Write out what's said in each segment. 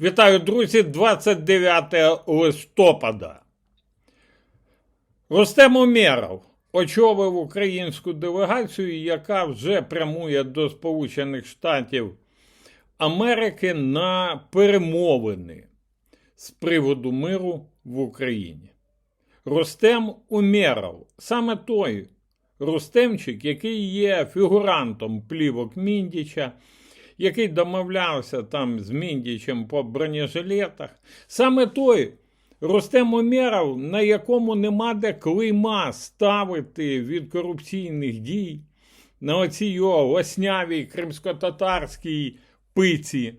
Вітаю, друзі, 29 листопада. Рустем Умєров очолив українську делегацію, яка вже прямує до Сполучених Штатів Америки на перемовини з приводу миру в Україні. Рустем Умєров, саме той Рустемчик, який є фігурантом плівок Міндіча, який домовлявся там з Міндічем по бронежилетах. Саме той Рустем Умєров, на якому нема де клейма ставити від корупційних дій на оцій його лоснявій кримсько-татарській пиці.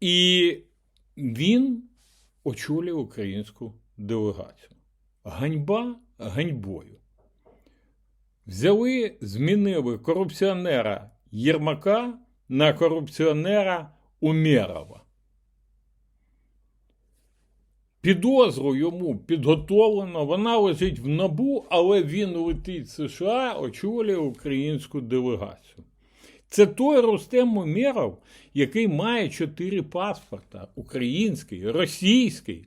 І він очолює українську делегацію. Ганьба ганьбою. Взяли, змінили корупціонера Єрмака на корупціонера Умєрова. Підозру йому підготовлено, вона лежить в набу, але він летить в США, очолює українську делегацію. Це той Рустем Умєров, який має чотири паспорта: український, російський,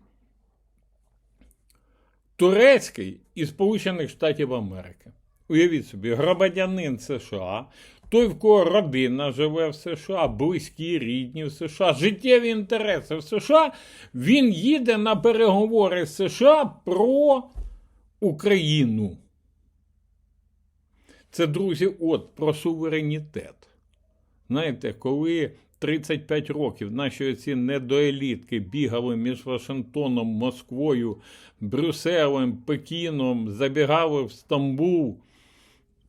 турецький і Сполучених Штатів Америки. Уявіть собі, громадянин США, той, в кого родина живе в США, близькі, рідні в США, життєві інтереси в США, він їде на переговори з США про Україну. Це, друзі, от про суверенітет. Знаєте, коли 35 років наші оці недоелітки бігали між Вашингтоном, Москвою, Брюсселем, Пекіном, забігали в Стамбул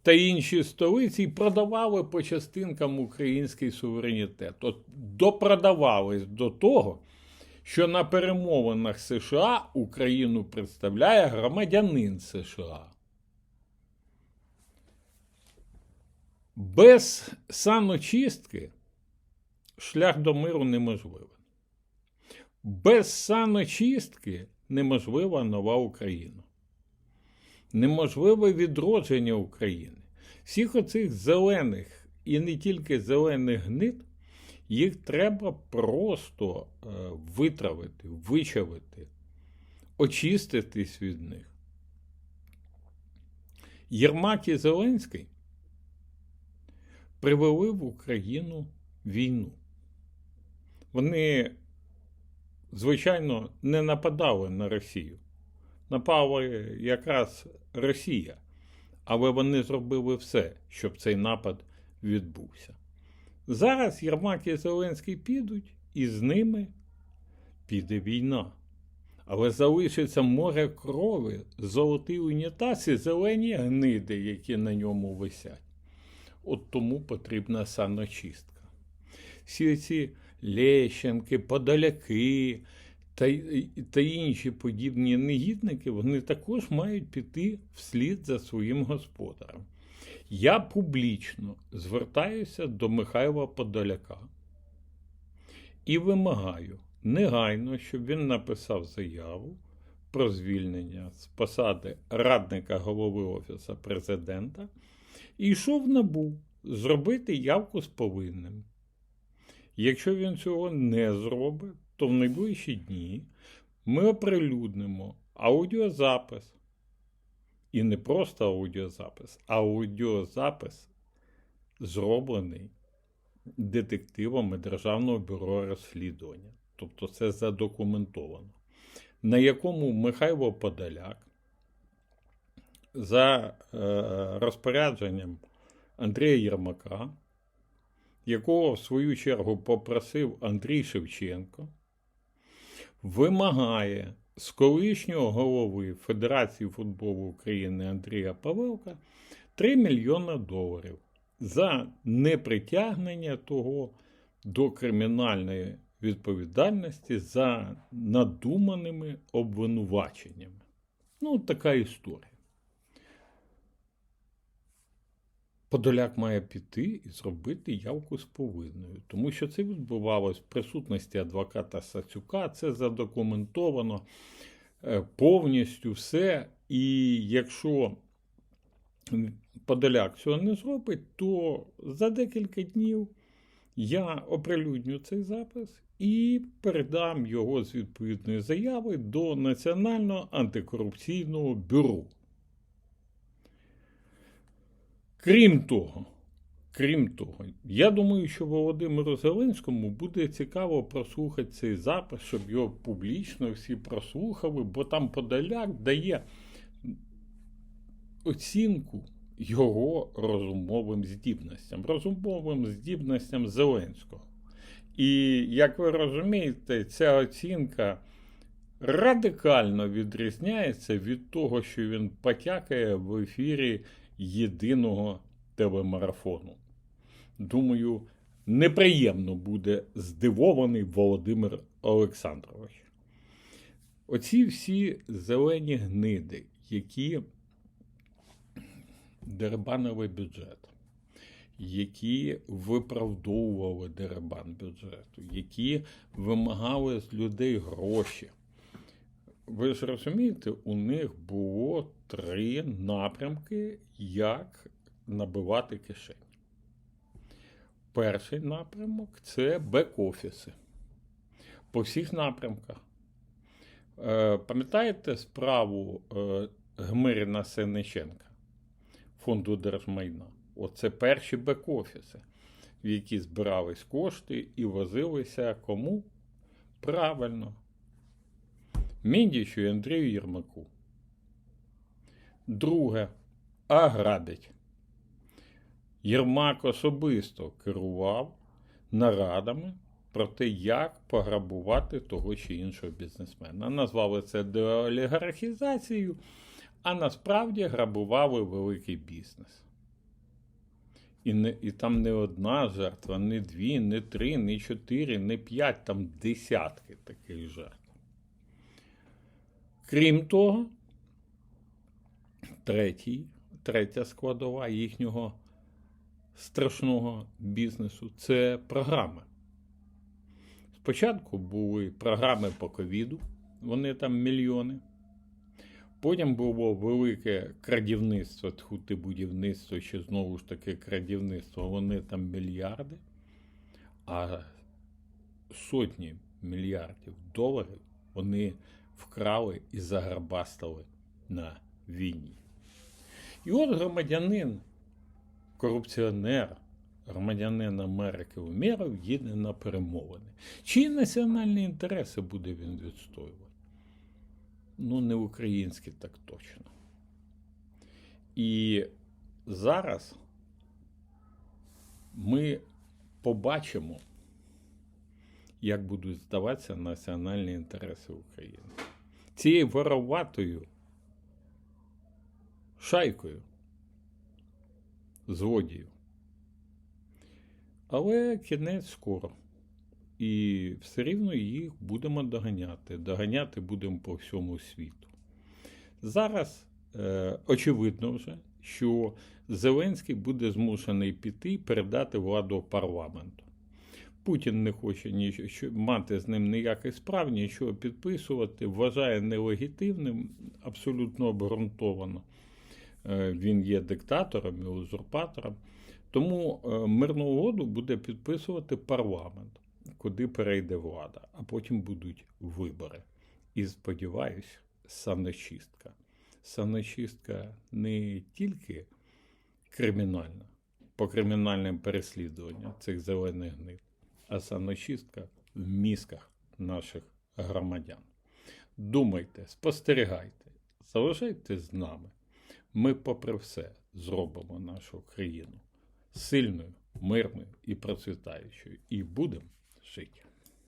та інші столиці і продавали по частинкам український суверенітет. От допродавались до того, що на перемовинах США Україну представляє громадянин США. Без саночистки шлях до миру неможливий. Без саночистки неможлива нова Україна. Неможливе відродження України. Всіх оцих зелених і не тільки зелених гнид, їх треба просто е, витравити, вичавити, очиститись від них. Єрмак і Зеленський привели в Україну війну. Вони, звичайно, не нападали на Росію. Напала якраз Росія, але вони зробили все, щоб цей напад відбувся. Зараз Єрмак і Зеленський підуть, і з ними піде війна. Але залишиться море крові, золотий унітаз і зелені гниди, які на ньому висять. От тому потрібна саночистка. Всі ці Лещенки, Подоляки та, та інші подібні негідники, вони також мають піти вслід за своїм господарем. Я публічно звертаюся до Михайла Подоляка і вимагаю негайно, щоб він написав заяву про звільнення з посади радника голови Офісу президента і йшов набу зробити явку з повинним. Якщо він цього не зробить, то в найближчі дні ми оприлюднимо аудіозапис. І не просто аудіозапис, а аудіозапис зроблений детективами Державного бюро розслідування. Тобто це задокументовано, на якому Михайло Подоляк за е, розпорядженням Андрія Єрмака, якого в свою чергу попросив Андрій Шевченко, вимагає з колишнього голови Федерації футболу України Андрія Павелка 3 мільйона доларів за непритягнення того до кримінальної відповідальності за надуманими обвинуваченнями. Ну, така історія. Подоляк має піти і зробити явку з повинною, тому що це відбувалось в присутності адвоката Сацюка, це задокументовано е, повністю все. І якщо Подоляк цього не зробить, то за декілька днів я оприлюдню цей запис і передам його з відповідної заяви до Національного антикорупційного бюро. Крім того, крім того, я думаю, що Володимиру Зеленському буде цікаво прослухати цей запис, щоб його публічно всі прослухали, бо там Подоляк дає оцінку його розумовим здібностям, розумовим здібностям Зеленського. І як ви розумієте, ця оцінка радикально відрізняється від того, що він потякає в ефірі єдиного телемарафону. Думаю, неприємно буде здивований Володимир Олександрович. Оці всі зелені гниди, які деребанили бюджет, які виправдовували деребан бюджету, які вимагали з людей гроші. Ви ж розумієте, у них було три напрямки, як набивати кишені. Перший напрямок це бек-офіси по всіх напрямках. Е, Пам'ятаєте справу е, Гмирина Сенниченка фонду держмайна? Оце перші бек-офіси, в які збирались кошти і возилися кому? Правильно. Міндічу і Андрію Єрмаку. Друге. Аградить. Єрмак особисто керував нарадами про те, як пограбувати того чи іншого бізнесмена. Назвали це деолігархізацією, а насправді грабували великий бізнес. І, не, і там не одна жертва, не дві, не три, не чотири, не п'ять, там десятки таких жертв. Крім того, третій, третя складова їхнього страшного бізнесу це програми. Спочатку були програми по ковіду, вони там мільйони. Потім було велике крадівництво, тхути будівництво, чи знову ж таки крадівництво, вони там мільярди, а сотні мільярдів доларів вони вкрали і заграбастали на війні. І от громадянин, корупціонер, громадянин Америки Умєров їде на перемовини. Чиї національні інтереси буде він відстоювати? Ну, не українські так точно. І зараз ми побачимо, як будуть здаватися національні інтереси України. Цією вороватою шайкою злодіїв. Але кінець скоро. І все рівно їх будемо доганяти. Доганяти будемо по всьому світу. Зараз е, очевидно вже, що Зеленський буде змушений піти і передати владу парламенту. Путін не хоче нічого, мати з ним ніяких справ, нічого підписувати, вважає нелегітимним, абсолютно обґрунтовано. Е, Він є диктатором і узурпатором. Тому е, мирну угоду буде підписувати парламент, куди перейде влада, а потім будуть вибори. І сподіваюсь, саночистка. Саночистка не тільки кримінальна, по кримінальним переслідуванням цих зелених гнид, саночистка в мізках наших громадян. Думайте, спостерігайте, залишайтесь з нами. Ми, попри все, зробимо нашу країну сильною, мирною і процвітаючою. І будемо жити.